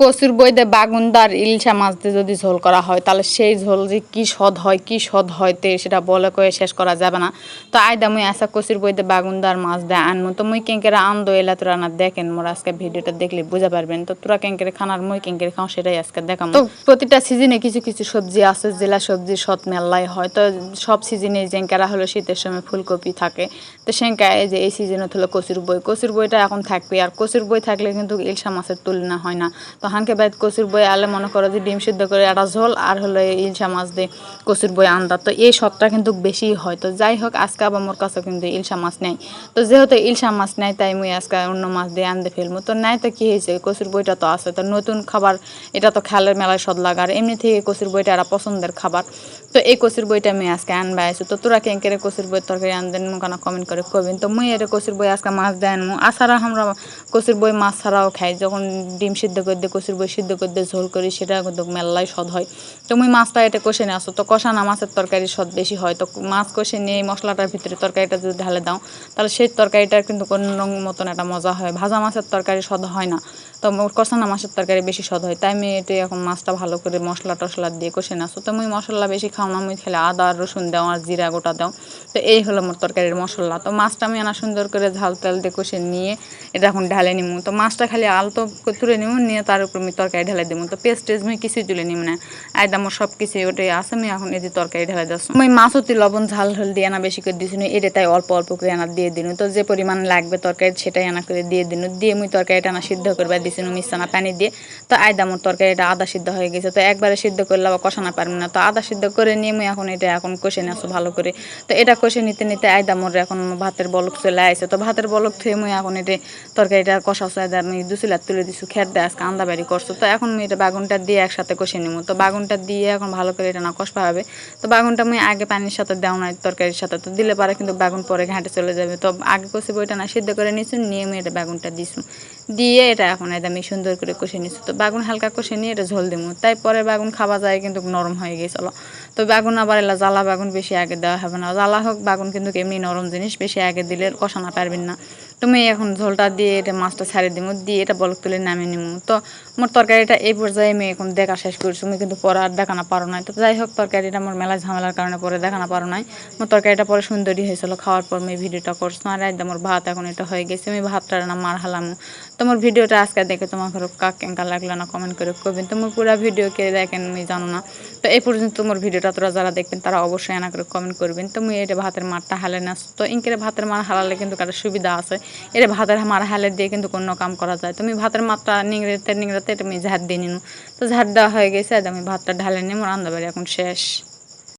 কচুর বইতে বাগুনদার ইলশা মাছ দিয়ে যদি ঝোল করা হয় তাহলে সেই ঝোল যে কি স্বাদ হয় কি স্বাদ হয় তে সেটা বলে কয়ে শেষ করা যাবে না। তো আয়দা মুই আসা কচুর বইতে বাগুনদার মাছ দিয়ে আনমু। তো মুই কেঙ্কেরে আন্দো এলা তোরা না দেখেন মোর আজকে ভিডিওটা দেখলে বুঝা পারবেন। তো তোরা কেঙ্কেরে খানার মুই কেঙ্কেরে খাও সেটাই আজকে দেখাম। তো প্রতিটা সিজনে কিছু কিছু সবজি আছে জেলা সবজি সৎ মেলাই হয়। তো সব সিজনে জেঙ্কারা হলো শীতের সময় ফুলকপি থাকে। তো সেঙ্কা এই যে এই সিজনে হলো কচুর বই। কচুর বইটা এখন থাকবে আর কচুর বই থাকলে কিন্তু ইলশা মাছের তুলনা হয় না। তো হানকে বাইত কচুর বই আলে মনে করো যে ডিম সিদ্ধ করে একটা ঝোল আর হলো ইলশা মাছ দিয়ে কচুর বই আন্দা তো এই সবটা কিন্তু বেশি হয়। তো যাই হোক, আজকে আবার মোর কাছে কিন্তু ইলশা মাছ নেই। তো যেহেতু ইলশা মাছ নাই, তাই মুই আজকে অন্য মাছ দিয়ে আনতে ফেলব তো নাই তো কি হয়েছে? কচুর বইটা তো আছে। তো নতুন খাবার, এটা তো খেলের মেলায় সদ লাগার। এমনি থেকে কচুর বইটা একটা পছন্দের খাবার। তো এই কচুর বইটা আমি আজকে আনবা আইসু তো তোরা কেন কেঙ্কেরে কচুর বই তরকারি আনদেন মুখানা কমেন্ট করে কবিন তো মুই এর কচুর বই আজকে মাছ দেয় আনমু। আছাড়া আমরা কচুর বই মাছ ছাড়াও খাই। যখন ডিম সিদ্ধ করে দিয়ে কচুর বই সিদ্ধ করে দিয়ে ঝোল করি, সেটা কিন্তু মেলাই স্বাদ হয়। তো মুই মাছটা এটা কষে নিয়ে আসো। তো কষানা মাছের তরকারি স্বাদ বেশি হয়। তো মাছ কষে নিয়ে মশলাটার ভিতরে তরকারিটা যদি ঢালে দাও, তাহলে সেই তরকারিটার কিন্তু কোনো মতন একটা মজা হয়। ভাজা মাছের তরকারি স্বাদ হয় না। তো কষানা মাছের তরকারি বেশি স্বাদ হয়। তাই আমি এটা এখন মাছটা ভালো করে মশলা টশলা দিয়ে কষে নাসো তো মুই মশলা বেশি খাও না, মুই খেলে আদা রসুন দাও আর জিরা গোটা দাও। তো এই হলো মোর তরকারির মশলা। তো মাছটা আমি আনা সুন্দর করে ঝাল তেল দিয়ে কষে নিয়ে এটা এখন ঢালে নিমু। তো মাছটা খালি আলতো তুলে নিমু, নিয়ে তার উপর আমি তরকারি ঢালে দিমু। তো পেস্ট টেস্ট মুই কিছুই তুলে নিম না। আয়দা মোর সব কিছুই ওটাই আছে আমি এখন যে তরকারি ঢালে দিচ্ছ আমি মাছ অতি লবণ, ঝাল ঝাল দিয়ে আনা বেশি করে দিয়েছিল এটা তাই অল্প অল্প করে আনা দিয়ে দিন। তো যে পরিমাণ লাগবে তরকারি সেটাই আনা করে দিয়ে দিন। দিয়ে মুই তরকারিটা আনা সিদ্ধ করবে দিয়েছিল মিশানা পানি দিয়ে। তো আয়দা মোর তরকারিটা আদা সিদ্ধ হয়ে গেছে। তো একবারে সিদ্ধ করলে আবার কষানো পারবে না। তো আদা সিদ্ধ করে নিয়ে মুই এখন এটা এখন কষে নিয়ে ভালো করে। তো এটা কষে নিতে নিতে আয়দা মোর এখন ভাতের বলক চলে আসে তো ভাতের বলক থুয়ে মুই এখন এটা তরকারিটা কষাছো আয়দা আমি দুসিলার তুলে দিছু খের দিয়ে আজকে আন্দা বাড়ি করছ। তো এখন মুই এটা বাগুনটা দিয়ে একসাথে কষে নিবো। তো বাগুনটা দিয়ে এখন ভালো করে এটা না কষবা হবে। তো বাগুনটা মুই আগে পানির সাথে দেও না তরকারির সাথে। তো দিলে পারে কিন্তু বাগুন পরে ঘাটে চলে যাবে। তো আগে কষে বইটা না, সিদ্ধ করে নিছু নিয়ে আমি এটা বাগুনটা দিছু। দিয়ে এটা এখন এটা আমি সুন্দর করে কষে নিচ্ছি তো বাগুন হালকা কষে নিয়ে এটা ঝোল দিব তাই পরে বাগুন খাওয়া যায় কিন্তু নরম হয়ে গেছিল তো বাগুন আবার এলা জ্বালা বাগুন বেশি আগে দেওয়া হবে না। জ্বালা হোক, বাগুন কিন্তু এমনি নরম জিনিস, বেশি আগে দিলে কষানো পারবেন না। তুমি এখন ঝোলটা দিয়ে এটা মাছটা ছাড়িয়ে দিব দিয়ে এটা বলক তুলে নামিয়ে নিব তো মোর তরকারিটা এই পর্যায়ে আমি এখন দেখা শেষ করছি, তুমি কিন্তু পরে আর দেখানো পারো নাই। তো যাই হোক, তরকারিটা আমার মেলা ঝামেলার কারণে পরে দেখানো পারো নাই। মোর তরকারিটা পরে সুন্দরই হয়েছিল, খাওয়ার পর আমি ভিডিওটা করছ। আর একদম মোর ভাত এখন এটা হয়ে গেছে, আমি ভাতটা না মার হালামো। তোমার ভিডিওটা আজকে দেখে তোমার ঘরে কাক কেঙ্কা লাগল না কমেন্ট করে করবেন তোমার পুরো ভিডিও কে দেখেন আমি জানো না। তো এই পর্যন্ত তোমার ভিডিওটা তোরা যারা দেখবেন তারা অবশ্যই এনা করে কমেন্ট করবেন। তুমি এটা ভাতের মারটা হালে না, তো ইনকে ভাতের মার হালালে কিন্তু একটা সুবিধা আছে। এটা ভাতের মার হালের দিয়ে কিন্তু কোনো কাম করা যায়। তুমি ভাতের মাত্রা নিংড়াতে নিংড়াতে তুমি ঝাড় দিয়ে নিন। তো ঝাড় দেওয়া হয়ে গেছে, আমি ভাতটা ঢালে নিয়ে আমার রান্না বাড়ি এখন শেষ।